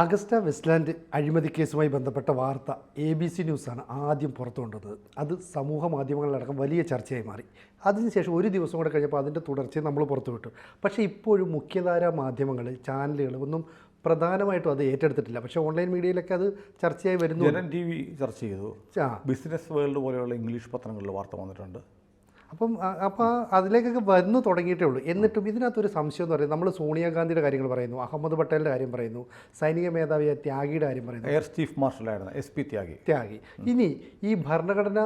Agusta Westland അഴിമതി കേസുമായി ബന്ധപ്പെട്ട വാർത്ത എ ബി സി ന്യൂസാണ് ആദ്യം പുറത്തു കൊണ്ടുവന്നത് അത് സമൂഹ മാധ്യമങ്ങളിലടക്കം വലിയ ചർച്ചയായി മാറി. അതിനുശേഷം ഒരു ദിവസം കൂടെ കഴിഞ്ഞപ്പോൾ അതിന്റെ തുടർച്ചയെ നമ്മൾ പുറത്തുവിട്ടു പക്ഷേ ഇപ്പോഴും മുഖ്യധാര മാധ്യമങ്ങൾ ചാനലുകൾ ഒന്നും പ്രധാനമായിട്ടും അത് ഏറ്റെടുത്തിട്ടില്ല. പക്ഷേ ഓൺലൈൻ മീഡിയയിലൊക്കെ അത് ചർച്ചയായി വരുന്നു ജനൻ ടി വി ചർച്ച ചെയ്തു. ബിസിനസ് വേൾഡ് പോലെയുള്ള ഇംഗ്ലീഷ് പത്രങ്ങളിൽ വാർത്ത വന്നിട്ടുണ്ട്. അപ്പം അപ്പോൾ അതിലേക്കൊക്കെ വന്നു തുടങ്ങിയിട്ടേ ഉള്ളൂ. എന്നിട്ടും ഇതിനകത്തൊരു സംശയം എന്ന് പറയുന്നത് നമ്മൾ സോണിയാഗാന്ധിയുടെ കാര്യങ്ങൾ പറയുന്നു അഹമ്മദ് പട്ടേലിന്റെ കാര്യം പറയുന്നു സൈനിക മേധാവിയായ ത്യാഗിയുടെ കാര്യം പറയുന്നു. എയർ ചീഫ് മാർഷലായിരുന്ന എസ് പി ത്യാഗി. ത്യാഗി. ഇനി ഈ ഭരണഘടന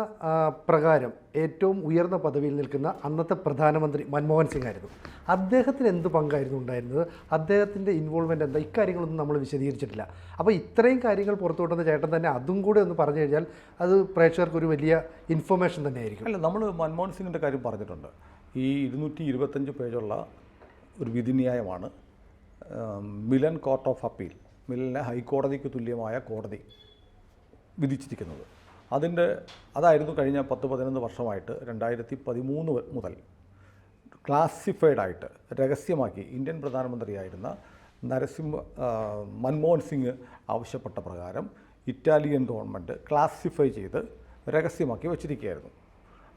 പ്രകാരം ഏറ്റവും ഉയർന്ന പദവിയിൽ നിൽക്കുന്ന അന്നത്തെ പ്രധാനമന്ത്രി മൻമോഹൻ സിംഗ് ആയിരുന്നു. അദ്ദേഹത്തിന് എന്ത് പങ്കായിരുന്നു ഉണ്ടായിരുന്നത്? അദ്ദേഹത്തിന്റെ ഇൻവോൾവ്മെന്റ് എന്താ? ഇക്കാര്യങ്ങളൊന്നും നമ്മൾ വിശദീകരിച്ചിട്ടില്ല. അപ്പോൾ ഇത്രയും കാര്യങ്ങൾ പുറത്തു ചേട്ടൻ തന്നെ അതും കൂടെ ഒന്ന് പറഞ്ഞു കഴിഞ്ഞാൽ അത് പ്രേക്ഷകർക്ക് ഒരു വലിയ ഇൻഫർമേഷൻ തന്നെ ആയിരിക്കും അല്ല നമ്മൾ മൻമോഹൻ സിംഗിന്റെ കാര്യം പറഞ്ഞിട്ടുണ്ട്. ഈ ഇരുന്നൂറ്റി ഇരുപത്തഞ്ച് പേജുള്ള ഒരു വിധിന്യായമാണ് മിലൻ കോർട്ട് ഓഫ് അപ്പീൽ മിലനെ ഹൈക്കോടതിക്ക് തുല്യമായ കോടതി വിധിച്ചിരിക്കുന്നത്. അതിന്റെ അതായിരുന്നു കഴിഞ്ഞ പത്ത് പതിനൊന്ന് വർഷമായിട്ട് രണ്ടായിരത്തി പതിമൂന്ന് മുതൽ ക്ലാസിഫൈഡ് ആയിട്ട് രഹസ്യമാക്കി ഇന്ത്യൻ പ്രധാനമന്ത്രിയായിരുന്ന നരസിംഹ മൻമോഹൻ സിംഗ് ആവശ്യപ്പെട്ട പ്രകാരം ഇറ്റാലിയൻ ഗവൺമെന്റ് ക്ലാസിഫൈ ചെയ്ത് രഹസ്യമാക്കി വച്ചിരിക്കുകയായിരുന്നു.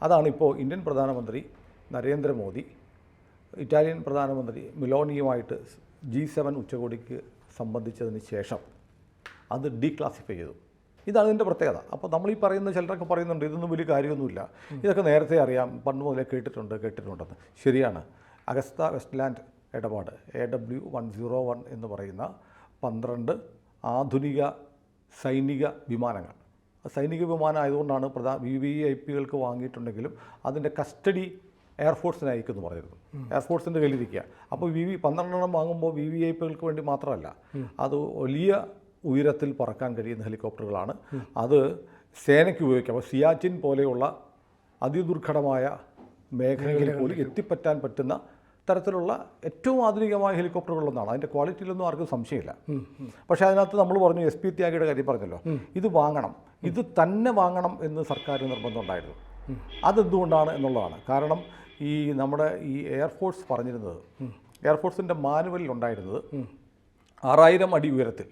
അതാണ് ഇപ്പോൾ ഇന്ത്യൻ പ്രധാനമന്ത്രി നരേന്ദ്രമോദി ഇറ്റാലിയൻ പ്രധാനമന്ത്രി മിലോണിയുമായിട്ട് ജി സെവൻ ഉച്ചകോടിക്ക് സംബന്ധിച്ചതിന് ശേഷം അത് ഡീക്ലാസിഫൈ ചെയ്തു. ഇതാണ് ഇതിന്റെ പ്രത്യേകത. അപ്പോൾ നമ്മൾ ഈ പറയുന്ന ചിലരൊക്കെ പറയുന്നുണ്ട് ഇതൊന്നും വലിയ കാര്യമൊന്നുമില്ല. ഇതൊക്കെ നേരത്തെ അറിയാം പണ്ട് മുതലേ കേട്ടിട്ടുണ്ട് കേട്ടിട്ടുണ്ടെന്ന്. ശരിയാണ്. അഗസ്ത വെസ്റ്റ്ലാൻഡ് ഇടപാട് A W one zero one എന്ന് പറയുന്ന പന്ത്രണ്ട് ആധുനിക സൈനിക വിമാനങ്ങൾ. സൈനിക വിമാനം ആയതുകൊണ്ടാണ് പ്രധാന വി വി ഐ പികൾക്ക് വാങ്ങിയിട്ടുണ്ടെങ്കിലും അതിന്റെ കസ്റ്റഡി എയർഫോഴ്സിന് അയക്കുമെന്ന് പറഞ്ഞിരുന്നു. എയർഫോഴ്സിന്റെ കയ്യിലിരിക്കുക. അപ്പോൾ വി വി പന്ത്രണ്ടെണ്ണം വാങ്ങുമ്പോൾ വി വി ഐ പികൾക്ക് വേണ്ടി മാത്രമല്ല അത് വലിയ ഉയരത്തിൽ പറക്കാൻ കഴിയുന്ന ഹെലികോപ്റ്ററുകളാണ്. അത് സേനയ്ക്ക് ഉപയോഗിക്കാം. അപ്പോൾ സിയാച്ചിൻ പോലെയുള്ള അതിദുർഘടമായ മേഖലകളിൽ പോലും എത്തിപ്പറ്റാൻ പറ്റുന്ന തരത്തിലുള്ള ഏറ്റവും ആധുനികമായ ഹെലികോപ്റ്ററുകളൊന്നാണ് അതിന്റെ ക്വാളിറ്റിയിലൊന്നും ആർക്കും സംശയമില്ല. പക്ഷേ അതിനകത്ത് നമ്മൾ പറഞ്ഞു എസ് പി ത്യാഗിയുടെ കാര്യം പറഞ്ഞല്ലോ. ഇത് വാങ്ങണം. ഇത് തന്നെ വാങ്ങണം എന്ന് സർക്കാർ നിർബന്ധമുണ്ടായിരുന്നു അതെന്തുകൊണ്ടാണ് എന്നുള്ളതാണ്. കാരണം ഈ നമ്മുടെ ഈ എയർഫോഴ്സ് പറഞ്ഞിരുന്നത് എയർഫോഴ്സിന്റെ മാനുവലിൽ ഉണ്ടായിരുന്നത് ആറായിരം അടി ഉയരത്തിൽ.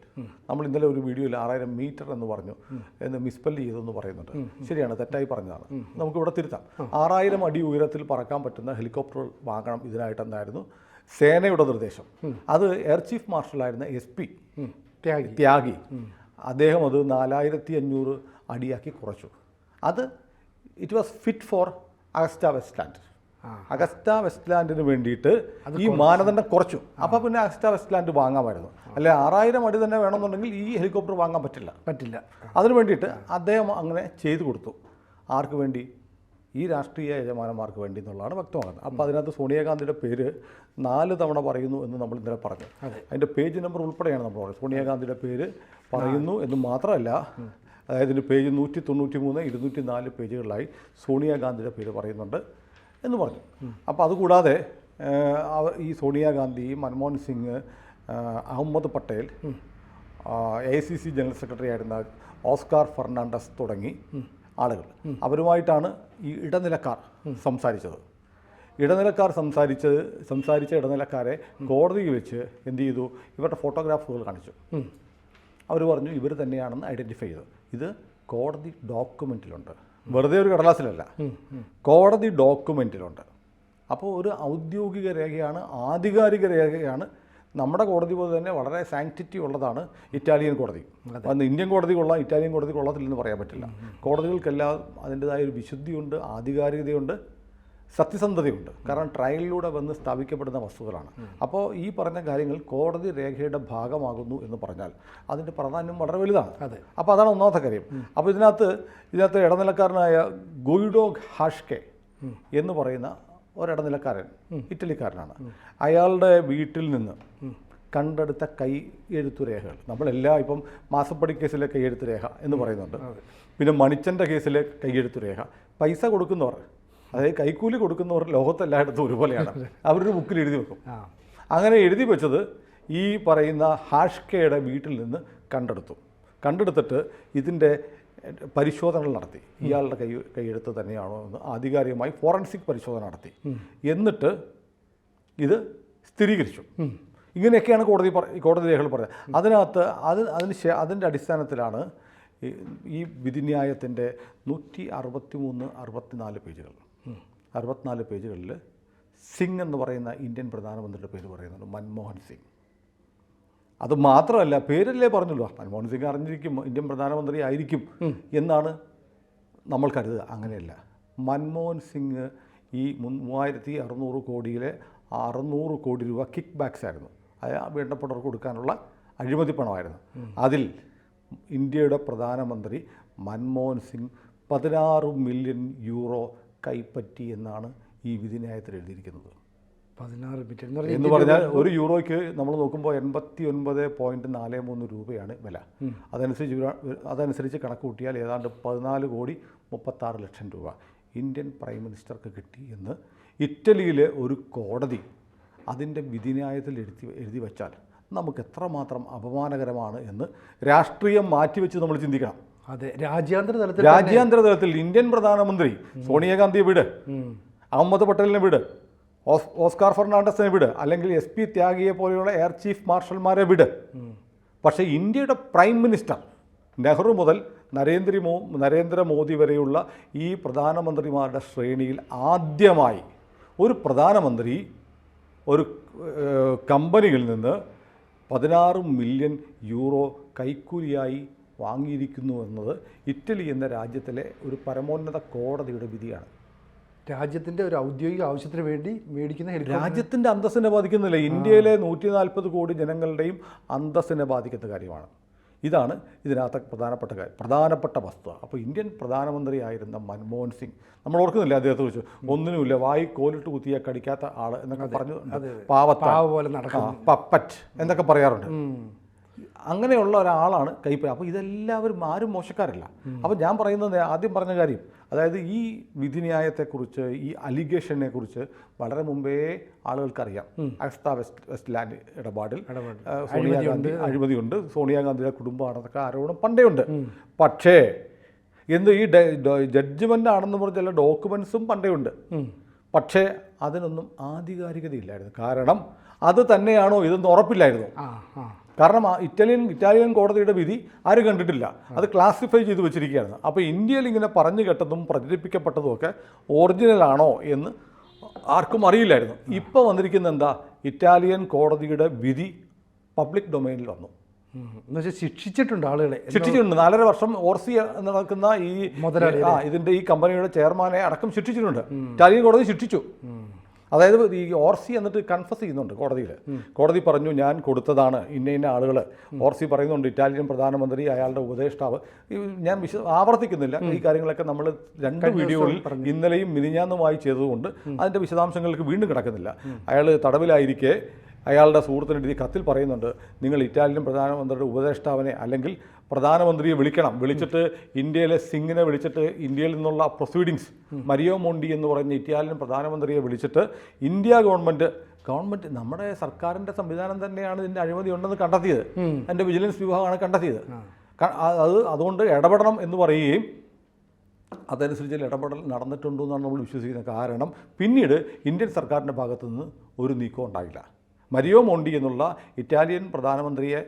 നമ്മൾ ഇന്നലെ ഒരു വീഡിയോയിൽ ആറായിരം മീറ്റർ എന്ന് പറഞ്ഞു എന്ന് മിസ്പെല്ല് ചെയ്തെന്ന് പറയുന്നുണ്ട്. ശരിയാണ് തെറ്റായി പറഞ്ഞതാണ്. നമുക്ക് ഇവിടെ തിരുത്താം. ആറായിരം അടി ഉയരത്തിൽ പറക്കാൻ പറ്റുന്ന ഹെലികോപ്റ്റർ വാങ്ങണം ഇതിനായിട്ടെന്നായിരുന്നു സേനയുടെ നിർദ്ദേശം. അത് എയർ ചീഫ് മാർഷലായിരുന്ന എസ് പി ത്യാഗി. ത്യാഗി. അദ്ദേഹം അത് നാലായിരത്തി അഞ്ഞൂറ് അടിയാക്കി കുറച്ചു. അത് it was fit for Agusta Westland Agusta വെസ്റ്റ്ലാൻഡിന് വേണ്ടിയിട്ട് ഈ മാനദണ്ഡം കുറച്ചു. അപ്പോൾ പിന്നെ അഗസ്റ്റ വെസ്റ്റ്ലാൻഡ് വാങ്ങാമായിരുന്നു. അല്ലെ ആറായിരം അടി തന്നെ വേണമെന്നുണ്ടെങ്കിൽ ഈ ഹെലികോപ്റ്റർ വാങ്ങാൻ പറ്റില്ല. പറ്റില്ല. അതിനു വേണ്ടിയിട്ട് അദ്ദേഹം അങ്ങനെ ചെയ്തു കൊടുത്തു. ആർക്ക് വേണ്ടി? ഈ രാഷ്ട്രീയ യജമാനന്മാർക്ക് വേണ്ടി എന്നുള്ളതാണ് വ്യക്തമാകുന്നത്. അപ്പോൾ അതിനകത്ത് സോണിയാഗാന്ധിയുടെ പേര് നാല് തവണ പറയുന്നു എന്ന് നമ്മൾ ഇന്നലെ പറഞ്ഞു. അതിന്റെ പേജ് നമ്പർ ഉൾപ്പെടെയാണ് നമ്മൾ പറയുന്നത് സോണിയാഗാന്ധിയുടെ പേര് പറയുന്നു എന്ന് മാത്രമല്ല അതായത് ഇതിന്റെ പേജ് നൂറ്റി തൊണ്ണൂറ്റി മൂന്ന് ഇരുന്നൂറ്റി നാല് പേജുകളിലായി സോണിയാഗാന്ധിയുടെ പേര് പറയുന്നുണ്ട് എന്ന് പറഞ്ഞു. അപ്പോൾ അതുകൂടാതെ ഈ Sonia Gandhi Manmohan Singh Ahmed Patel A C C general secretary ആയിരുന്ന ഓസ്കാർ ഫെർണാണ്ടസ് തുടങ്ങി ആളുകൾ. അവരുമായിട്ടാണ് ഈ ഇടനിലക്കാർ സംസാരിച്ചത്. ഇടനിലക്കാർ സംസാരിച്ചത് സംസാരിച്ച ഇടനിലക്കാരെ കോടതിയിൽ വെച്ച് എന്ത് ചെയ്തു? ഇവരുടെ ഫോട്ടോഗ്രാഫുകൾ കാണിച്ചു. അവർ പറഞ്ഞു ഇവർ തന്നെയാണെന്ന് ഐഡന്റിഫൈ ചെയ്തു. ഇത് കോടതി ഡോക്യുമെന്റിലുണ്ട് വെറുതെ ഒരു കടലാസിലല്ല. കോടതി ഡോക്യുമെന്റിലുണ്ട് അപ്പോൾ ഒരു ഔദ്യോഗിക രേഖയാണ് ആധികാരിക രേഖയാണ് നമ്മുടെ കോടതി പോലെ തന്നെ വളരെ സാങ്ക്ടിറ്റി ഉള്ളതാണ് ഇറ്റാലിയൻ കോടതി. അന്ന് ഇന്ത്യൻ കോടതി കൊള്ളാം ഇറ്റാലിയൻ കോടതി കൊള്ളത്തില്ലെന്ന് പറയാൻ പറ്റില്ല. കോടതികൾക്കെല്ലാം അതിന്റെതായ ഒരു വിശുദ്ധിയുണ്ട് ആധികാരികതയുണ്ട് സത്യസന്ധതയുണ്ട്. കാരണം ട്രയലിലൂടെ വന്ന് സ്ഥാപിക്കപ്പെടുന്ന വസ്തുക്കളാണ്. അപ്പോൾ ഈ പറഞ്ഞ കാര്യങ്ങൾ കോടതി രേഖയുടെ ഭാഗമാകുന്നു എന്ന് പറഞ്ഞാൽ അതിന്റെ പ്രാധാന്യം വളരെ വലുതാണ്. അതെ. അപ്പോൾ അതാണ് ഒന്നാമത്തെ കാര്യം. അപ്പോൾ ഇതിനകത്ത് ഇതിനകത്ത് ഇടനിലക്കാരനായ ഗോയിഡോ ഹാഷ്കെ എന്ന് പറയുന്ന ഒരിടനിലക്കാരൻ ഇറ്റലിക്കാരനാണ്. അയാളുടെ വീട്ടിൽ നിന്ന് കണ്ടെടുത്ത കൈ എഴുത്തുരേഖകൾ നമ്മളെല്ലാം ഇപ്പം മാസപ്പടി കേസിലെ കൈയെഴുത്ത് രേഖ എന്ന് പറയുന്നുണ്ട്. പിന്നെ മണിച്ചന്റെ കേസിലെ കൈയെഴുത്ത് രേഖ. പൈസ കൊടുക്കുന്നവർ അതായത് കൈക്കൂലി കൊടുക്കുന്നവർ ലോകത്തെല്ലായിടത്തും ഒരുപോലെയാണ്. അവരൊരു ബുക്കിൽ എഴുതി വെക്കും. അങ്ങനെ എഴുതി വെച്ചത് ഈ പറയുന്ന ഹാഷ്കയുടെ വീട്ടിൽ നിന്ന് കണ്ടെടുത്തു. കണ്ടെടുത്തിട്ട് ഇതിന്റെ പരിശോധനകൾ നടത്തി. ഇയാളുടെ കൈ കൈയെടുത്ത് തന്നെയാണോ എന്ന് ആധികാരികമായി ഫോറൻസിക് പരിശോധന നടത്തി. എന്നിട്ട് ഇത് സ്ഥിരീകരിച്ചു. ഇങ്ങനെയൊക്കെയാണ് കോടതി പറ- കോടതി രേഖകൾ പറയുന്നത് അതിനകത്ത് അത് അതിന് അതിന്റെ അടിസ്ഥാനത്തിലാണ് ഈ- ഈ വിധിന്യായത്തിന്റെ നൂറ്റി അറുപത്തി മൂന്ന് അറുപത്തിനാല് പേജുകൾ. അറുപത്തിനാല് പേജുകളിൽ സിംഗ് എന്ന് പറയുന്ന ഇന്ത്യൻ പ്രധാനമന്ത്രിയുടെ പേര് പറയുന്നുണ്ട് മൻമോഹൻ സിംഗ്. അത് മാത്രമല്ല പേരല്ലേ പറഞ്ഞല്ലോ മൻമോഹൻ സിംഗ് അറിഞ്ഞിരിക്കും ഇന്ത്യൻ പ്രധാനമന്ത്രി ആയിരിക്കും എന്നാണ് നമ്മൾ കരുതുക. അങ്ങനെയല്ല. മൻമോഹൻ സിംഗ് ഈ മൂവായിരത്തി അറുന്നൂറ് കോടിയിലെ അറുന്നൂറ് കോടി രൂപ കിക്ക് ബാക്സ് ആയിരുന്നു. അത് വേണ്ടപ്പെട്ടവർക്ക് കൊടുക്കാനുള്ള അഴിമതി പണമായിരുന്നു. അതിൽ ഇന്ത്യയുടെ പ്രധാനമന്ത്രി മൻമോഹൻ സിംഗ് പതിനാറ് മില്യൺ യൂറോ കൈപ്പറ്റി എന്നാണ് ഈ വിധിന്യായത്തിൽ എഴുതിയിരിക്കുന്നത്. പതിനാറ് മീറ്റർ എന്ന് എന്ന് പറഞ്ഞാൽ ഒരു യൂറോയ്ക്ക് നമ്മൾ നോക്കുമ്പോൾ എൺപത്തി ഒൻപത് പോയിന്റ് നാല് മൂന്ന് രൂപയാണ് വില. അതനുസരിച്ച് അതനുസരിച്ച് കണക്ക് കൂട്ടിയാൽ ഏതാണ്ട് പതിനാല് കോടി മുപ്പത്താറ് ലക്ഷം രൂപ ഇന്ത്യൻ പ്രൈം മിനിസ്റ്റർക്ക് കിട്ടി എന്ന് ഇറ്റലിയിലെ ഒരു കോടതി അതിന്റെ വിധിന്യായത്തിൽ എഴുതി എഴുതി വച്ചാൽ നമുക്ക് എത്രമാത്രം അപമാനകരമാണ് എന്ന് രാഷ്ട്രീയം മാറ്റിവെച്ച് നമ്മൾ ചിന്തിക്കണം. അതെ രാജ്യാന്തര തലത്തിൽ രാജ്യാന്തര തലത്തിൽ ഇന്ത്യൻ പ്രധാനമന്ത്രി സോണിയാഗാന്ധിയെ വിട് അഹമ്മദ് പട്ടേലിനെ വിട് ഓസ് ഓസ്കാർ ഫെർണാണ്ടസിനെ വിട്. അല്ലെങ്കിൽ എസ് പി ത്യാഗിയെ പോലെയുള്ള എയർ ചീഫ് മാർഷൽമാരെ വിട്. പക്ഷേ ഇന്ത്യയുടെ പ്രൈം മിനിസ്റ്റർ നെഹ്റു മുതൽ നരേന്ദ്ര മോ നരേന്ദ്രമോദി വരെയുള്ള ഈ പ്രധാനമന്ത്രിമാരുടെ ശ്രേണിയിൽ ആദ്യമായി ഒരു പ്രധാനമന്ത്രി ഒരു കമ്പനിയിൽ നിന്ന് പതിനാറ് മില്യൺ യൂറോ കൈക്കൂലിയായി വാങ്ങിയിരിക്കുന്നു എന്നത് ഇറ്റലി എന്ന രാജ്യത്തിലെ ഒരു പരമോന്നത കോടതിയുടെ വിധിയാണ്. രാജ്യത്തിന്റെ ഒരു ഔദ്യോഗിക ആവശ്യത്തിന് വേണ്ടി മേടിക്കുന്ന രാജ്യത്തിന്റെ അന്തസ്സിനെ ബാധിക്കുന്നില്ല. ഇന്ത്യയിലെ നൂറ്റി നാൽപ്പത് കോടി ജനങ്ങളുടെയും അന്തസ്സിനെ ബാധിക്കുന്ന കാര്യമാണ്. ഇതാണ് ഇതിനകത്ത് പ്രധാനപ്പെട്ട കാര്യം. പ്രധാനപ്പെട്ട വസ്തു അപ്പോൾ ഇന്ത്യൻ പ്രധാനമന്ത്രിയായിരുന്ന മൻമോഹൻ സിംഗ് നമ്മൾ ഓർക്കുന്നില്ല അദ്ദേഹത്തെ കുറിച്ച്? ഒന്നിനുമില്ല വായി കോലിട്ട് കുത്തിയ കടിക്കാത്ത ആൾ എന്നൊക്കെ പറഞ്ഞു പാവത്ത. പാവ പോലെ നടക്കാം പപ്പറ്റ് എന്നൊക്കെ പറയാറുണ്ട്. അങ്ങനെയുള്ള ഒരാളാണ് കൈപ്പ അപ്പോൾ ഇതെല്ലാവരും ആരും മോശക്കാരല്ല. അപ്പോൾ ഞാൻ പറയുന്നത് ആദ്യം പറഞ്ഞ കാര്യം അതായത് ഈ വിധിന്യായത്തെക്കുറിച്ച് ഈ അലിഗേഷനെ കുറിച്ച് വളരെ മുമ്പേ ആളുകൾക്കറിയാം. അഗസ്ത വെസ്റ്റ് വെസ്റ്റ് ലാൻഡ് ഇടപാടിൽ സോണിയാഗാന്ധി അഴിമതിയുണ്ട്. സോണിയാഗാന്ധിയുടെ കുടുംബമാണെന്നൊക്കെ ആരോപണം പണ്ടേ ഉണ്ട് പക്ഷേ എന്ത് ഈ ജഡ്ജ്മെന്റ് ആണെന്ന് പറഞ്ഞ ചില ഡോക്യുമെൻസും പണ്ടേ ഉണ്ട് പക്ഷേ അതിനൊന്നും ആധികാരികതയില്ലായിരുന്നു. കാരണം അത് തന്നെയാണോ ഇതെന്ന് ഉറപ്പില്ലായിരുന്നു. കാരണം ഇറ്റാലിയൻ ഇറ്റാലിയൻ കോടതിയുടെ വിധി ആരും കണ്ടിട്ടില്ല. അത് ക്ലാസിഫൈ ചെയ്ത് വെച്ചിരിക്കുകയാണ്. അപ്പോൾ ഇന്ത്യയിൽ ഇങ്ങനെ പറഞ്ഞു കേട്ടതും പ്രചരിപ്പിക്കപ്പെട്ടതും ഒക്കെ ഒറിജിനൽ ആണോ എന്ന് ആർക്കും അറിയില്ലായിരുന്നു. ഇപ്പോൾ വന്നിരിക്കുന്ന എന്താ? ഇറ്റാലിയൻ കോടതിയുടെ വിധി പബ്ലിക് ഡൊമൈനിൽ വന്നു. എന്നുവെച്ചാൽ ശിക്ഷിച്ചിട്ടുണ്ട് ആളുകളെ. ശിക്ഷിച്ചിട്ടുണ്ട്. നാലര വർഷം ഓർസി നടക്കുന്ന ഈ മുതലാളി ആ ഇതിന്റെ ഈ കമ്പനിയുടെ ചെയർമാനെ അടക്കം ശിക്ഷിച്ചിട്ടുണ്ട്. ഇറ്റാലിയൻ കോടതി ശിക്ഷിച്ചു. അതായത് ഈ ഓർസി എന്നിട്ട് കൺഫസ് ചെയ്യുന്നുണ്ട് കോടതിയിൽ കോടതി പറഞ്ഞു ഞാൻ കൊടുത്തതാണ്. ഇന്ന ഇന്ന ആളുകൾ ഓർസി പറയുന്നുണ്ട് ഇറ്റാലിയൻ പ്രധാനമന്ത്രി അയാളുടെ ഉപദേഷ്ടാവ്. ഞാൻ വിശ ആവർത്തിക്കുന്നില്ല. ഈ കാര്യങ്ങളൊക്കെ നമ്മൾ രണ്ട് വീഡിയോകളിൽ ഇന്നലെയും മിനിഞ്ഞാന്നുമായി ചെയ്തതുകൊണ്ട് അതിന്റെ വിശദാംശങ്ങൾക്ക് വീണ്ടും കിടക്കുന്നില്ല. അയാൾ തടവിലായിരിക്കെ അയാളുടെ സുഹൃത്തിന് എഴുതി കത്തിൽ പറയുന്നുണ്ട് നിങ്ങൾ ഇറ്റാലിയൻ പ്രധാനമന്ത്രിയുടെ ഉപദേഷ്ടാവിനെ അല്ലെങ്കിൽ പ്രധാനമന്ത്രിയെ വിളിക്കണം. വിളിച്ചിട്ട് ഇന്ത്യയിലെ സിംഗിനെ വിളിച്ചിട്ട് ഇന്ത്യയിൽ നിന്നുള്ള പ്രൊസീഡിങ്സ് മരിയോ മോണ്ടി എന്ന് പറയുന്ന ഇറ്റാലിയൻ പ്രധാനമന്ത്രിയെ വിളിച്ചിട്ട് ഇന്ത്യ ഗവൺമെന്റ് ഗവൺമെന്റ് നമ്മുടെ സർക്കാരിന്റെ സംവിധാനം തന്നെയാണ് ഇതിന്റെ അഴിമതി ഉണ്ടെന്ന് കണ്ടെത്തിയത്. എന്റെ വിജിലൻസ് വിഭാഗമാണ് കണ്ടെത്തിയത്. അത് അതുകൊണ്ട് ഇടപെടണം എന്ന് പറയുകയും അതനുസരിച്ച് ഇടപെടൽ നടന്നിട്ടുണ്ടോ എന്നാണ് നമ്മൾ വിശ്വസിക്കുന്നത് കാരണം പിന്നീട് ഇന്ത്യൻ സർക്കാരിന്റെ ഭാഗത്തു നിന്ന് ഒരു നീക്കം ഉണ്ടായില്ല. മരിയോ മോണ്ടി എന്നുള്ള ഇറ്റാലിയൻ പ്രധാനമന്ത്രിയെ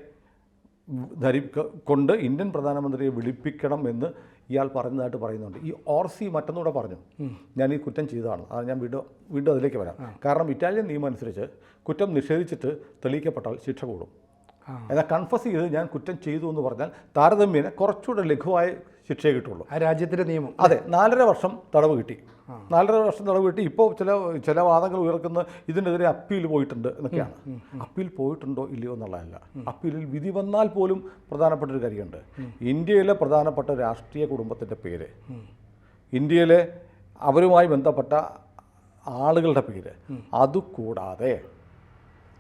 ധരി കൊണ്ട് ഇന്ത്യൻ പ്രധാനമന്ത്രിയെ വിളിപ്പിക്കണം എന്ന് ഇയാൾ പറഞ്ഞതായിട്ട് പറയുന്നുണ്ട്. ഈ ഓർസി മറ്റൊന്നുകൂടെ പറഞ്ഞു. ഞാൻ ഈ കുറ്റം ചെയ്തതാണ്. അത് ഞാൻ വീണ്ടും വീണ്ടും അതിലേക്ക് വരാം. കാരണം ഇറ്റാലിയൻ നിയമം അനുസരിച്ച് കുറ്റം നിഷേധിച്ചിട്ട് തെളിയിക്കപ്പെട്ടാൽ ശിക്ഷ കൂടും. എന്നാൽ കൺഫസ് ചെയ്ത് ഞാൻ കുറ്റം ചെയ്തു എന്ന് പറഞ്ഞാൽ താരതമ്യേന കുറച്ചുകൂടെ ലഘുവായ ശിക്ഷയെ കിട്ടുള്ളൂ. ആ രാജ്യത്തിന്റെ നിയമം. അതെ നാലര വർഷം തടവ് കിട്ടി. നാലര വർഷം തടവ് കിട്ടി. ഇപ്പോൾ ചില ചില വാദങ്ങൾ ഉയർക്കുന്ന ഇതിനെതിരെ അപ്പീൽ പോയിട്ടുണ്ട് എന്നൊക്കെയാണ്. അപ്പീൽ പോയിട്ടുണ്ടോ ഇല്ലയോ എന്നുള്ളതല്ല. അപ്പീലിൽ വിധി വന്നാൽ പോലും പ്രധാനപ്പെട്ട ഒരു കാര്യമുണ്ട് ഇന്ത്യയിലെ പ്രധാനപ്പെട്ട രാഷ്ട്രീയ കുടുംബത്തിന്റെ പേര്. ഇന്ത്യയിലെ അവരുമായി ബന്ധപ്പെട്ട ആളുകളുടെ പേര്. അതുകൂടാതെ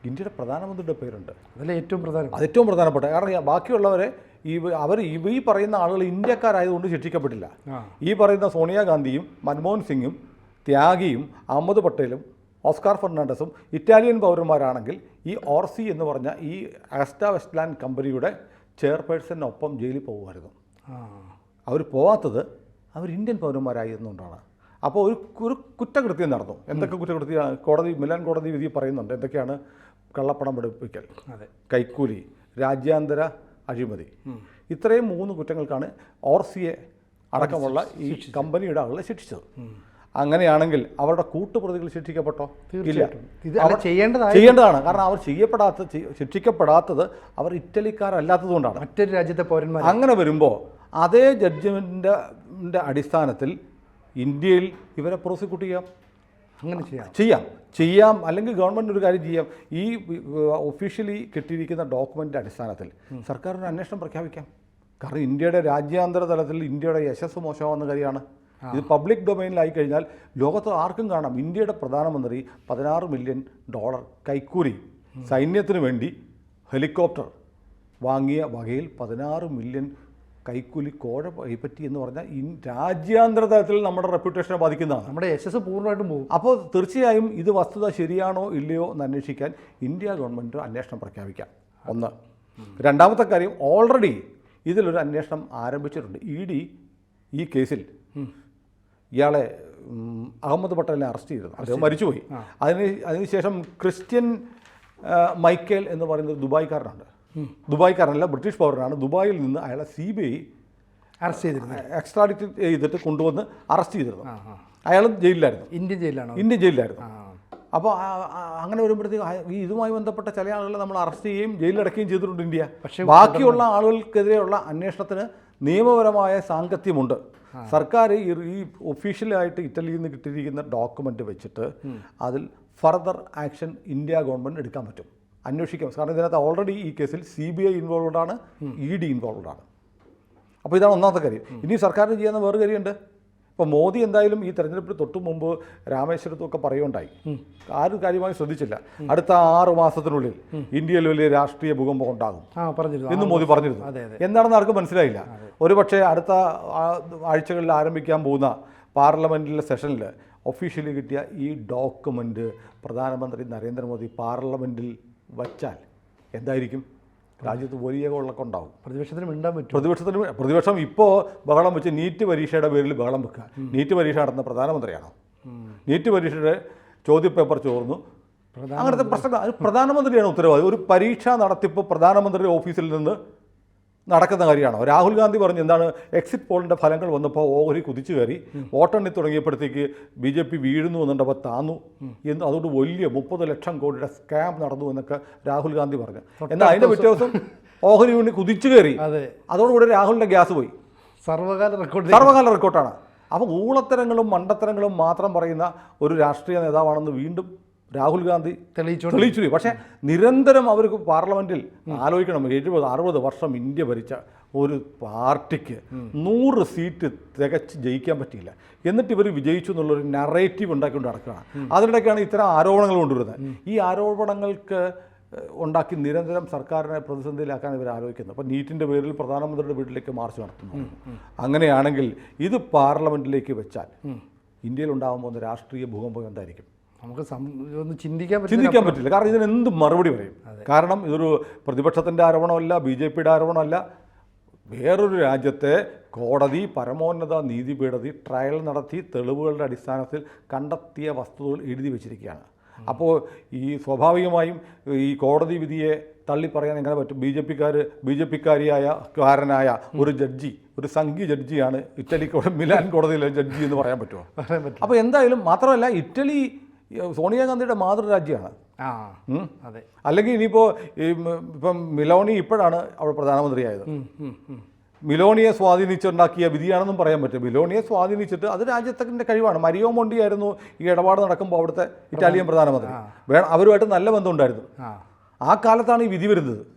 ഇന്ത്യയുടെ പ്രധാനമന്ത്രിയുടെ പേരുണ്ട്. അതല്ലേ ഏറ്റവും പ്രധാനം? അത് ഏറ്റവും പ്രധാനപ്പെട്ട. കാരണം ബാക്കിയുള്ളവരെ ഈ അവർ ഇവ ഈ പറയുന്ന ആളുകൾ ഇന്ത്യക്കാരായതുകൊണ്ട് ശിക്ഷിക്കപ്പെട്ടില്ല. ഈ പറയുന്ന സോണിയാഗാന്ധിയും മൻമോഹൻ സിംഗും ത്യാഗിയും അഹമ്മദ് പട്ടേലും ഓസ്കാർ ഫെർണാണ്ടസും ഇറ്റാലിയൻ പൗരന്മാരാണെങ്കിൽ ഈ ഓർസി എന്ന് പറഞ്ഞ ഈ ആസ്റ്റ വെസ്റ്റ്ലാൻഡ് കമ്പനിയുടെ ചെയർപേഴ്സണിനൊപ്പം ജയിലിൽ പോകുമായിരുന്നു. അവർ പോവാത്തത് അവർ ഇന്ത്യൻ പൗരന്മാരായിരുന്നുകൊണ്ടാണ്. അപ്പോൾ ഒരു ഒരു കുറ്റകൃത്യം നടന്നു. എന്തൊക്കെ കുറ്റകൃത്യമാണ് കോടതി മിലാൻ കോടതി വിധി പറയുന്നുണ്ട്. എന്തൊക്കെയാണ് കള്ളപ്പണം വെളുപ്പിക്കൽ അതെ. കൈക്കൂലി രാജ്യാന്തര അഴിമതി. ഇത്രയും മൂന്ന് കുറ്റങ്ങൾക്കാണ് ഓർസിയെ അടക്കമുള്ള ഈ കമ്പനിയുടെ ആളുകളെ ശിക്ഷിച്ചത്. അങ്ങനെയാണെങ്കിൽ അവരുടെ കൂട്ടുപ്രതികൾ ശിക്ഷിക്കപ്പെട്ടോ? ഇല്ല. ഇത് അല്ല ചെയ്യേണ്ടതാണ്. കാരണം അവർ ചെയ്യപ്പെടാത്ത ശിക്ഷിക്കപ്പെടാത്തത് അവർ ഇറ്റലിക്കാരല്ലാത്തത് കൊണ്ടാണ്. മറ്റൊരു രാജ്യത്തെ പൗരന്മാർ അങ്ങനെ വരുമ്പോൾ അതേ ജഡ്ജ്മെന്റിന്റെ അടിസ്ഥാനത്തിൽ ഇന്ത്യയിൽ ഇവരെ പ്രോസിക്യൂട്ട് ചെയ്യാം. അങ്ങനെ ചെയ്യാം. ചെയ്യാം. ചെയ്യാം. അല്ലെങ്കിൽ ഗവൺമെന്റ് ഒരു കാര്യം ചെയ്യാം. ഈ ഒഫീഷ്യലി കിട്ടിയിരിക്കുന്ന ഡോക്യുമെന്റ് അടിസ്ഥാനത്തിൽ സർക്കാരിന് അന്വേഷണം പ്രഖ്യാപിക്കാം. കാരണം ഇന്ത്യയുടെ രാജ്യാന്തര തലത്തിൽ ഇന്ത്യയുടെ യശസ് മോശമാവുന്ന കാര്യമാണ്. ഇത് പബ്ലിക് ഡൊമൈനിലായി കഴിഞ്ഞാൽ ലോകത്ത് ആർക്കും കാണാം. ഇന്ത്യയുടെ പ്രധാനമന്ത്രി പതിനാറ് മില്യൺ ഡോളർ കൈക്കൂലി സൈന്യത്തിന് വേണ്ടി ഹെലികോപ്റ്റർ വാങ്ങിയ വകയിൽ പതിനാറ് മില്യൺ കൈക്കൂലി കോഴ കൈപ്പറ്റി എന്ന് പറഞ്ഞാൽ ഇൻ രാജ്യാന്തര തലത്തിൽ നമ്മുടെ റെപ്യൂട്ടേഷനെ ബാധിക്കുന്നതാണ്. നമ്മുടെ യശസ് പൂർണമായിട്ടും പോകും. അപ്പോൾ തീർച്ചയായും ഇത് വസ്തുത ശരിയാണോ ഇല്ലയോ എന്ന് അന്വേഷിക്കാൻ ഇന്ത്യ ഗവൺമെന്റ് അന്വേഷണം പ്രഖ്യാപിക്കാം. ഒന്ന്. രണ്ടാമത്തെ കാര്യം ഓൾറെഡി ഇതിലൊരു അന്വേഷണം ആരംഭിച്ചിട്ടുണ്ട്. ഇ ഡി ഈ കേസിൽ ഇയാളെ അഹമ്മദ് പട്ടേലിനെ അറസ്റ്റ് ചെയ്തത് അദ്ദേഹം മരിച്ചുപോയി. അതിന് അതിനുശേഷം ക്രിസ്ത്യൻ മൈക്കേൽ എന്ന് പറയുന്നത് ദുബായ്ക്കാരനാണ് ദുബായ്ക്കാരനല്ല ബ്രിട്ടീഷ് പൗരനാണ്. ദുബായിൽ നിന്ന് അയാളെ സി ബി ഐ അറസ്റ്റ് ചെയ്തിരുന്നത്. എക്സ്ട്രാഡിറ്റ് ചെയ്തിട്ട് കൊണ്ടുവന്ന് അറസ്റ്റ് ചെയ്തിരുന്നു. അയാൾ ജയിലിലായിരുന്നു. ഇന്ത്യൻ ജയിലിലാണ്? ഇന്ത്യൻ ജയിലിലായിരുന്നു. അപ്പോൾ അങ്ങനെ വരുമ്പോഴത്തേക്ക് ഈ ഇതുമായി ബന്ധപ്പെട്ട ചില ആളുകളെ നമ്മൾ അറസ്റ്റ് ചെയ്യുകയും ജയിലിലടക്കുകയും ചെയ്തിട്ടുണ്ട് ഇന്ത്യ. പക്ഷേ ബാക്കിയുള്ള ആളുകൾക്കെതിരെയുള്ള അന്വേഷണത്തിന് നിയമപരമായ സാങ്കത്യമുണ്ട്. സർക്കാർ ഈ ഈ ഒഫീഷ്യലായിട്ട് ഇറ്റലിയിൽ നിന്ന് കിട്ടിയിരിക്കുന്ന ഡോക്യുമെന്റ് വെച്ചിട്ട് അതിൽ ഫർദർ ആക്ഷൻ ഇന്ത്യ ഗവൺമെന്റ് എടുക്കാൻ പറ്റും. അന്വേഷിക്കാം. കാരണം ഇതിനകത്ത് ഓൾറെഡി ഈ കേസിൽ സി ബി ഐ ഇൻവോൾവഡ് ആണ് ഇ ഡി ഇൻവോൾവഡ് ആണ്. അപ്പോൾ ഇതാണ് ഒന്നാമത്തെ കാര്യം. ഇനി സർക്കാരിന് ചെയ്യാവുന്ന വേറെ കാര്യമുണ്ട്. ഇപ്പോൾ മോദി എന്തായാലും ഈ തെരഞ്ഞെടുപ്പിന് തൊട്ട് മുമ്പ് രാമേശ്വരത്തും ഒക്കെ പറയുണ്ടായി ആരും കാര്യമായി ശ്രദ്ധിച്ചില്ല. അടുത്ത ആറ് മാസത്തിനുള്ളിൽ ഇന്ത്യയിൽ വലിയ രാഷ്ട്രീയ ഭൂകമ്പം ഉണ്ടാകും. എന്ന് മോദി പറഞ്ഞിരുന്നു. എന്താണെന്ന് ആർക്കും മനസ്സിലായില്ല. ഒരുപക്ഷെ അടുത്ത ആഴ്ചകളിൽ ആരംഭിക്കാൻ പോകുന്ന പാർലമെന്റിലെ സെഷനിൽ ഒഫീഷ്യലി കിട്ടിയ ഈ ഡോക്യുമെന്റ് പ്രധാനമന്ത്രി നരേന്ദ്രമോദി പാർലമെന്റിൽ വച്ചാൽ എന്തായിരിക്കും? രാജ്യത്ത് വലിയ കൊള്ളക്കം ഉണ്ടാവും. പ്രതിപക്ഷത്തിന് മിണ്ടാൻ പറ്റും പ്രതിപക്ഷത്തിന് പ്രതിപക്ഷം ഇപ്പോൾ ബഹളം വെച്ച് നീറ്റ് പരീക്ഷയുടെ പേരിൽ ബഹളം വെക്കുക. നീറ്റ് പരീക്ഷ നടന്ന പ്രധാനമന്ത്രിയാണോ? നീറ്റ് പരീക്ഷയുടെ ചോദ്യപേപ്പർ ചോർന്നു. അങ്ങനത്തെ പ്രശ്നം പ്രധാനമന്ത്രിയാണ് ഉത്തരവാദി. ഒരു പരീക്ഷ നടത്തിപ്പ് പ്രധാനമന്ത്രിയുടെ ഓഫീസിൽ നിന്ന് നടക്കുന്ന കാര്യമാണ്? രാഹുൽ ഗാന്ധി പറഞ്ഞു എന്താണ് എക്സിറ്റ് പോളിന്റെ ഫലങ്ങൾ വന്നപ്പോൾ ഓഹരി കുതിച്ചു കയറി. വോട്ടെണ്ണി തുടങ്ങിയപ്പോഴത്തേക്ക് ബി ജെ പി വീഴുന്നു എന്നുണ്ടപ്പോൾ താന്നു. എന്ന് അതുകൊണ്ട് വലിയ മുപ്പത് ലക്ഷം കോടിയുടെ സ്കാം നടന്നു എന്നൊക്കെ രാഹുൽ ഗാന്ധി പറഞ്ഞു. എന്നാൽ അതിന്റെ പിറ്റേ ദിവസം ഓഹരി വീണ് കുതിച്ചു കയറി. അതെ. അതോടുകൂടി രാഹുലിന്റെ ഗ്യാസ് പോയി. സർവകാല റെക്കോർഡ് സർവകാല റെക്കോർഡാണ് അപ്പോൾ ഊളത്തരങ്ങളും മണ്ടത്തരങ്ങളും മാത്രം പറയുന്ന ഒരു രാഷ്ട്രീയ നേതാവാണെന്ന് വീണ്ടും രാഹുൽ ഗാന്ധി തെളിയിച്ചു തെളിയിച്ചു. പക്ഷേ നിരന്തരം അവർക്ക് പാർലമെന്റിൽ ആലോചിക്കണം. എഴുപത് അറുപത് വർഷം ഇന്ത്യ ഭരിച്ച ഒരു പാർട്ടിക്ക് നൂറ് സീറ്റ് തികച്ച് ജയിക്കാൻ പറ്റിയില്ല. എന്നിട്ട് ഇവർ വിജയിച്ചു എന്നുള്ളൊരു നറേറ്റീവ് ഉണ്ടാക്കിക്കൊണ്ട് നടക്കുകയാണ്. അതിനിടയ്ക്കാണ് ഇത്തരം ആരോപണങ്ങൾ കൊണ്ടുവരുന്നത്. ഈ ആരോപണങ്ങൾക്ക് ഉണ്ടാക്കി നിരന്തരം സർക്കാരിനെ പ്രതിസന്ധിയിലാക്കാൻ ഇവർ ആലോചിക്കുന്നു. അപ്പോൾ നീറ്റിന്റെ പേരിൽ പ്രധാനമന്ത്രിയുടെ വീട്ടിലേക്ക് മാർച്ച് നടത്തുന്നു. അങ്ങനെയാണെങ്കിൽ ഇത് പാർലമെന്റിലേക്ക് വെച്ചാൽ ഇന്ത്യയിൽ ഉണ്ടാകാൻ പോകുന്ന രാഷ്ട്രീയ ഭൂകമ്പം എന്തായിരിക്കും? നമുക്ക് ഒന്ന് ചിന്തിക്കാൻ ചിന്തിക്കാൻ പറ്റില്ല. കാരണം ഇതിന് എന്ത് മറുപടി പറയും? കാരണം ഇതൊരു പ്രതിപക്ഷത്തിന്റെ ആരോപണമല്ല ബി ജെ പിയുടെ ആരോപണമല്ല. വേറൊരു രാജ്യത്തെ കോടതി പരമോന്നത നീതിപീഠതി ട്രയൽ നടത്തി തെളിവുകളുടെ അടിസ്ഥാനത്തിൽ കണ്ടെത്തിയ വസ്തുതകൾ എഴുതി വെച്ചിരിക്കുകയാണ്. അപ്പോൾ ഈ സ്വാഭാവികമായും ഈ കോടതി വിധിയെ തള്ളിപ്പറയാൻ എങ്ങനെ പറ്റും? ബി ജെ പിക്കാർ ബി ജെ പിക്കാരിയായ കാരനായ ഒരു ജഡ്ജി ഒരു സംഘി ജഡ്ജിയാണ് ഇറ്റലി മിലാൻ കോടതിയിലെ ജഡ്ജി എന്ന് പറയാൻ പറ്റുമോ? അപ്പോൾ എന്തായാലും മാത്രമല്ല ഇറ്റലി സോണിയാഗാന്ധിയുടെ മാതൃരാജ്യമാണ്. അതെ. അല്ലെങ്കിൽ ഇനിയിപ്പോൾ ഈ ഇപ്പം മിലോണി ഇപ്പോഴാണ് അവൾ പ്രധാനമന്ത്രിയായത്. മിലോണിയെ സ്വാധീനിച്ചുണ്ടാക്കിയ വിധിയാണെന്നും പറയാൻ പറ്റും. മിലോണിയെ സ്വാധീനിച്ചിട്ട് അത് രാജ്യത്തിന്റെ കഴിവാണ്. മരിയോ മോണ്ടി ആയിരുന്നു ഈ ഇടപാട് നടക്കുമ്പോൾ അവിടുത്തെ ഇറ്റാലിയൻ പ്രധാനമന്ത്രി. വേണം അവരുമായിട്ട് നല്ല ബന്ധമുണ്ടായിരുന്നു. ആ. ആ കാലത്താണ് ഈ വിധി വരുന്നത്.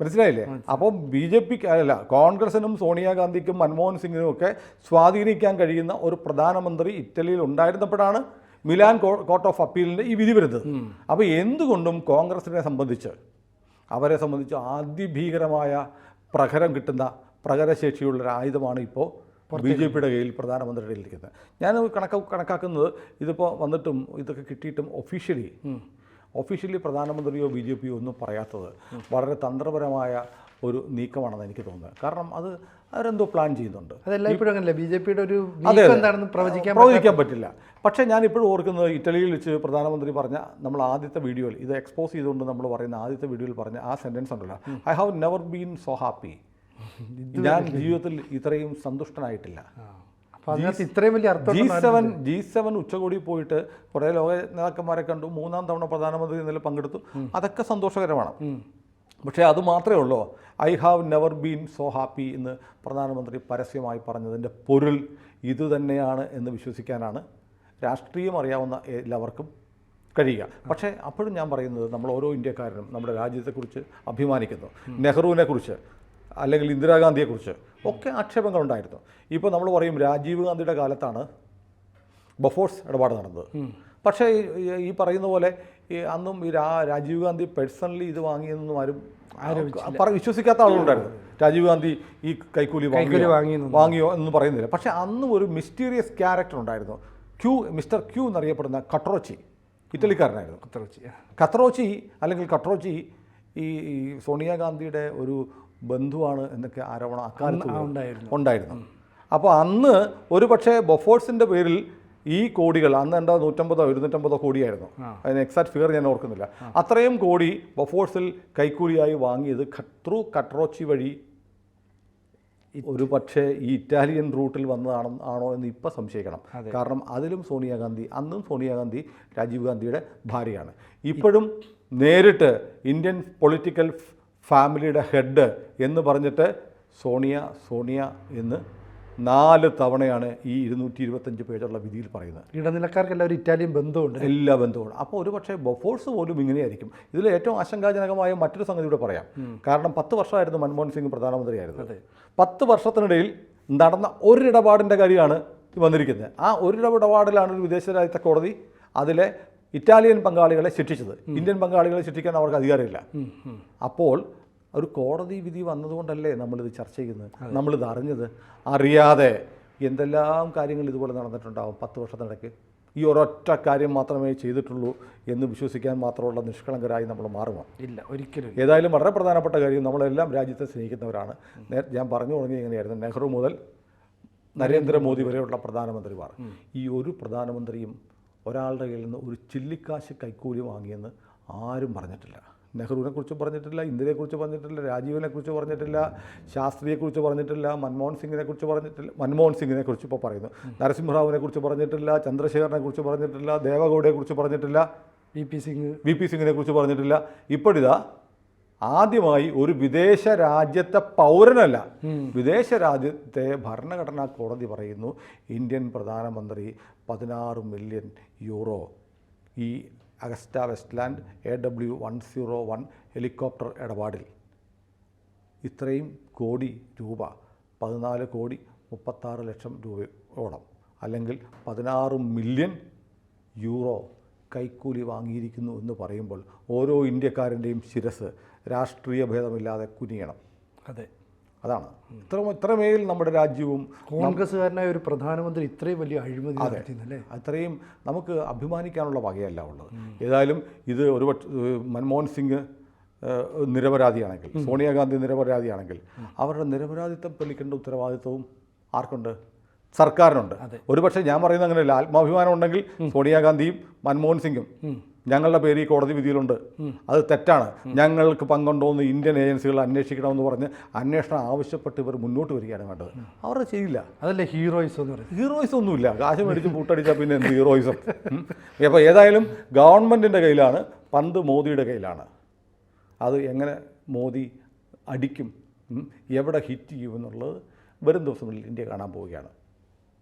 മനസ്സിലായില്ലേ? അപ്പോൾ ബി ജെ പിക്ക് അല്ല കോൺഗ്രസിനും സോണിയാഗാന്ധിക്കും മൻമോഹൻ സിംഗിനും ഒക്കെ സ്വാധീനിക്കാൻ കഴിയുന്ന ഒരു പ്രധാനമന്ത്രി ഇറ്റലിയിൽ ഉണ്ടായിരുന്നപ്പോഴാണ് മിലാൻ കോർട്ട് ഓഫ് അപ്പീലിന്റെ ഈ വിധി വരുന്നത്. അപ്പോൾ എന്തുകൊണ്ടും കോൺഗ്രസിനെ സംബന്ധിച്ച് അവരെ സംബന്ധിച്ച് അതിഭീകരമായ പ്രഹരം കിട്ടുന്ന പ്രഹരശേഷിയുള്ള ഒരു ആയുധമാണ് ഇപ്പോൾ ബി ജെ പിയുടെ കയ്യിൽ പ്രധാനമന്ത്രിയുടെ ഇരിക്കുന്നത്. ഞാൻ കണക്ക് കണക്കാക്കുന്നത് ഇതിപ്പോൾ വന്നിട്ടും ഇതൊക്കെ കിട്ടിയിട്ടും ഒഫീഷ്യലി ഒഫീഷ്യലി പ്രധാനമന്ത്രിയോ ബി ജെ പിയോ ഒന്നും പറയാത്തത് വളരെ തന്ത്രപരമായ ഒരു നീക്കമാണെന്ന് എനിക്ക് തോന്നുന്നത്. കാരണം അത് അവരെന്തോ പ്ലാൻ ചെയ്യുന്നുണ്ട്. അതെല്ലായ്പ്പോഴും അങ്ങനല്ലേ? ബി ജെ പിയുടെ ഒരു അതെ, എന്താണെന്ന് പ്രവചിക്കാൻ പ്രവചിക്കാൻ പറ്റില്ല. പക്ഷേ ഞാൻ ഇപ്പോഴും ഓർക്കുന്നത് ഇറ്റലിയിൽ വെച്ച് പ്രധാനമന്ത്രി പറഞ്ഞ നമ്മൾ ആദ്യത്തെ വീഡിയോയിൽ ഇത് എക്സ്പോസ് ചെയ്തുകൊണ്ട് നമ്മൾ പറയുന്ന ആദ്യത്തെ വീഡിയോയിൽ പറഞ്ഞ ആ സെന്റൻസ് ഉണ്ടല്ലോ. I have never been so happy ഞാൻ ജീവിതത്തിൽ ഇത്രയും സന്തുഷ്ടനായിട്ടില്ല. ഇത്രയും വലിയ അർത്ഥം ജി സെവൻ ജി സെവൻ ഉച്ചകോടി പോയിട്ട് കുറേ ലോക നേതാക്കന്മാരെ കണ്ടു. മൂന്നാം തവണ പ്രധാനമന്ത്രി ഇന്നലെ പങ്കെടുത്തു. അതൊക്കെ സന്തോഷകരമാണ്. പക്ഷേ അത് മാത്രമേ ഉള്ളൂ. I have never been so happy എന്ന് പ്രധാനമന്ത്രി പരസ്യമായി പറഞ്ഞതിന്റെ പൊരുൾ ഇതുതന്നെയാണ് എന്ന് വിശ്വസിക്കാനാണ് രാഷ്ട്രീയം അറിയാവുന്ന എല്ലാവർക്കും കഴിയുക. പക്ഷേ അപ്പോഴും ഞാൻ പറയുന്നത് നമ്മൾ ഓരോ ഇന്ത്യക്കാരനും നമ്മുടെ രാജ്യത്തെക്കുറിച്ച് അഭിമാനിക്കുന്നു. നെഹ്റുവിനെക്കുറിച്ച് അല്ലെങ്കിൽ ഇന്ദിരാഗാന്ധിയെക്കുറിച്ച് ഒക്കെ ആക്ഷേപങ്ങളുണ്ടായിരുന്നു. ഇപ്പോൾ നമ്മൾ പറയും രാജീവ് ഗാന്ധിയുടെ കാലത്താണ് ബഫോഴ്സ് ഇടപാട് നടന്നത്. പക്ഷേ ഈ- ഈ പറയുന്ന പോലെ ഈ അന്നും ഈ രാ- രാജീവ് ഗാന്ധി പേഴ്സണലി ഇത് വാങ്ങിയെന്നൊന്നും ആരും പറ വിശ്വസിക്കാത്ത ആളുകളുണ്ടായിരുന്നു. രാജീവ് ഗാന്ധി ഈ കൈക്കൂലി വാങ്ങിയോ. വാങ്ങിയോ എന്ന് പറയുന്നില്ല. പക്ഷെ അന്നും ഒരു മിസ്റ്റീരിയസ് ക്യാരക്ടർ ഉണ്ടായിരുന്നു. ക്യൂ മിസ്റ്റർ ക്യൂ എന്നറിയപ്പെടുന്ന കട്രോച്ചി ഇറ്റലിക്കാരനായിരുന്നു. കത്രോച്ചി കത്രോച്ചി അല്ലെങ്കിൽ കട്രോച്ചി ഈ സോണിയാഗാന്ധിയുടെ ഒരു ബന്ധുവാണ് എന്നൊക്കെ ആരോപണം അക്കാലത്ത് ഉണ്ടായിരുന്നു. ഉണ്ടായിരുന്നു. അപ്പോൾ അന്ന് ഒരു പക്ഷേ ബൊഫോഴ്സിന്റെ പേരിൽ ഈ കോടികൾ അന്ന് എന്താ നൂറ്റമ്പതോ ഇരുന്നൂറ്റമ്പതോ കോടിയായിരുന്നു. അതിന് എക്സാക്ട് ഫിഗർ ഞാൻ ഓർക്കുന്നില്ല. അത്രയും കോടി ബഫോഴ്സിൽ കൈക്കൂലിയായി വാങ്ങിയത് ത്രൂ കട്രോച്ചി വഴി ഒരു പക്ഷേ ഈ ഇറ്റാലിയൻ റൂട്ടിൽ വന്നതാണെന്ന് ആണോ എന്ന് ഇപ്പം സംശയിക്കണം. കാരണം അതിലും സോണിയാഗാന്ധി അന്നും സോണിയാഗാന്ധി രാജീവ് ഗാന്ധിയുടെ ഭാര്യയാണ്. ഇപ്പോഴും നേരിട്ട് ഇന്ത്യൻ പൊളിറ്റിക്കൽ ഫാമിലിയുടെ ഹെഡ് എന്ന് പറഞ്ഞിട്ട് സോണിയ സോണിയ എന്ന് നാല് തവണയാണ് ഈ ഇരുന്നൂറ്റി ഇരുപത്തഞ്ച് പേജുള്ള വിധിയിൽ പറയുന്നത്. ഇടനിലക്കാർക്ക് എല്ലാവരും ഇറ്റാലിയൻ ബന്ധമുണ്ട്. എല്ലാ ബന്ധമുണ്ട് അപ്പോൾ ഒരു പക്ഷേ ബൊഫോഴ്സ് പോലും ഇങ്ങനെയായിരിക്കും. ഇതിൽ ഏറ്റവും ആശങ്കാജനകമായ മറ്റൊരു സംഗതി കൂടെ പറയാം. കാരണം പത്ത് വർഷമായിരുന്നു മൻമോഹൻ സിംഗ് പ്രധാനമന്ത്രിയായിരുന്നു പത്ത് വർഷത്തിനിടയിൽ നടന്ന ഒരിടപാടിന്റെ കാര്യമാണ് വന്നിരിക്കുന്നത്. ആ ഒരു ഇടപാടിലാണ് ഒരു വിദേശ രാജ്യത്തെ കോടതി അതിലെ ഇറ്റാലിയൻ പങ്കാളികളെ ശിക്ഷിച്ചത്. ഇന്ത്യൻ പങ്കാളികളെ ശിക്ഷിക്കാൻ അവർക്ക് അധികാരമില്ല. അപ്പോൾ ഒരു കോടതി വിധി വന്നതുകൊണ്ടല്ലേ നമ്മളിത് ചർച്ച ചെയ്യുന്നത്? നമ്മളിത് അറിഞ്ഞത്? അറിയാതെ എന്തെല്ലാം കാര്യങ്ങൾ ഇതുപോലെ നടന്നിട്ടുണ്ടാവും പത്ത് വർഷത്തിനിടയ്ക്ക് ഈ ഒരൊറ്റ കാര്യം മാത്രമേ ചെയ്തിട്ടുള്ളൂ എന്ന് വിശ്വസിക്കാൻ മാത്രമുള്ള നിഷ്കളങ്കരായി നമ്മൾ മാറുമോ ഇല്ല ഒരിക്കലും ഏതായാലും വളരെ പ്രധാനപ്പെട്ട കാര്യം നമ്മളെല്ലാം രാജ്യത്തെ സ്നേഹിക്കുന്നവരാണ്. ഞാൻ പറഞ്ഞു തുടങ്ങി എങ്ങനെയായിരുന്നു? നെഹ്റു മുതൽ നരേന്ദ്രമോദി വരെയുള്ള പ്രധാനമന്ത്രിമാർ. ഈ ഒരു പ്രധാനമന്ത്രിയും ഒരാളുടെ കയ്യിൽ നിന്ന് ഒരു ചില്ലിക്കാശ് കൈക്കൂലി വാങ്ങിയെന്ന് ആരും പറഞ്ഞിട്ടില്ല. നെഹ്റുവിനെ കുറിച്ച് പറഞ്ഞിട്ടില്ല ഇന്ദിരയെക്കുറിച്ച് പറഞ്ഞിട്ടില്ല രാജീവിനെ കുറിച്ച് പറഞ്ഞിട്ടില്ല ശാസ്ത്രിയെക്കുറിച്ച് പറഞ്ഞിട്ടില്ല മൻമോഹൻ സിംഗിനെ കുറിച്ച് പറഞ്ഞിട്ടില്ല മൻമോഹൻ സിംഗിനെ കുറിച്ച് ഇപ്പോൾ പറയുന്നു. നരസിംഹറാവിനെ കുറിച്ച് പറഞ്ഞിട്ടില്ല ചന്ദ്രശേഖരനെ കുറിച്ച് പറഞ്ഞിട്ടില്ല ദേവഗൗഡയെ കുറിച്ച് പറഞ്ഞിട്ടില്ല V P Singh. V P സിംഗിനെ കുറിച്ച് പറഞ്ഞിട്ടില്ല. ഇപ്പോഴിതാ ആദ്യമായി ഒരു വിദേശ രാജ്യത്തെ പൗരനല്ല വിദേശ രാജ്യത്തെ ഭരണഘടനാ കോടതി പറയുന്നു ഇന്ത്യൻ പ്രധാനമന്ത്രി പതിനാറ് മില്യൺ യൂറോ ഈ Agusta Westland A W one zero one helicopter ഇടപാടിൽ. ഇത്രയും കോടി രൂപ പതിനാല് കോടി മുപ്പത്താറ് ലക്ഷം രൂപയോളം അല്ലെങ്കിൽ പതിനാറ് മില്യൺ യൂറോ കൈക്കൂലി വാങ്ങിയിരിക്കുന്നു എന്ന് പറയുമ്പോൾ ഓരോ ഇന്ത്യക്കാരന്റെയും ശിരസ് രാഷ്ട്രീയ ഭേദമില്ലാതെ കുനിയണം. അതെ. അതാണ്. ഇത്ര ഇത്രമേൽ നമ്മുടെ രാജ്യവും കോൺഗ്രസ്സുകാരനായ ഒരു പ്രധാനമന്ത്രി ഇത്രയും വലിയ അഴിമതി നടത്തിയെന്നല്ലേ? അത്രയും നമുക്ക് അഭിമാനിക്കാനുള്ള വകയല്ല ഉള്ളത്. ഏതായാലും ഇത് ഒരു മൻമോഹൻ സിംഗ് നിരപരാധിയാണെങ്കിൽ സോണിയാഗാന്ധി നിരപരാധിയാണെങ്കിൽ അവരുടെ നിരപരാധിത്വം തെളിക്കേണ്ട ഉത്തരവാദിത്വവും ആർക്കുണ്ട്? സർക്കാരിനുണ്ട്. ഒരുപക്ഷെ ഞാൻ പറയുന്നത് അങ്ങനെയല്ല. ആത്മാഭിമാനം ഉണ്ടെങ്കിൽ സോണിയാഗാന്ധിയും മൻമോഹൻ സിംഗും. ഞങ്ങളുടെ പേര് ഈ കോടതി വിധിയിലുണ്ട്. അത് തെറ്റാണ്. ഞങ്ങൾക്ക് പങ്കുണ്ടോ എന്ന് ഇന്ത്യൻ ഏജൻസികൾ അന്വേഷിക്കണമെന്ന് പറഞ്ഞ് അന്വേഷണം ആവശ്യപ്പെട്ട് ഇവർ മുന്നോട്ട് വരികയാണ് വേണ്ടത്. അവർ ചെയ്യില്ല അതല്ലേ ഹീറോയിസം എന്ന് പറയുന്നത്? ഹീറോയിസം ഒന്നുമില്ല കാശ് മേടിച്ച് പൂട്ടടിച്ചാൽ പിന്നെ എന്ത് ഹീറോയിസം? അപ്പോൾ ഏതായാലും ഗവൺമെന്റിന്റെ കയ്യിലാണ് പന്ത് മോദിയുടെ കയ്യിലാണ്. അത് എങ്ങനെ മോദി അടിക്കും? എവിടെ ഹിറ്റ് ചെയ്യുമെന്നുള്ളത് വരും ദിവസങ്ങളിൽ ഇന്ത്യ കാണാൻ പോവുകയാണ്.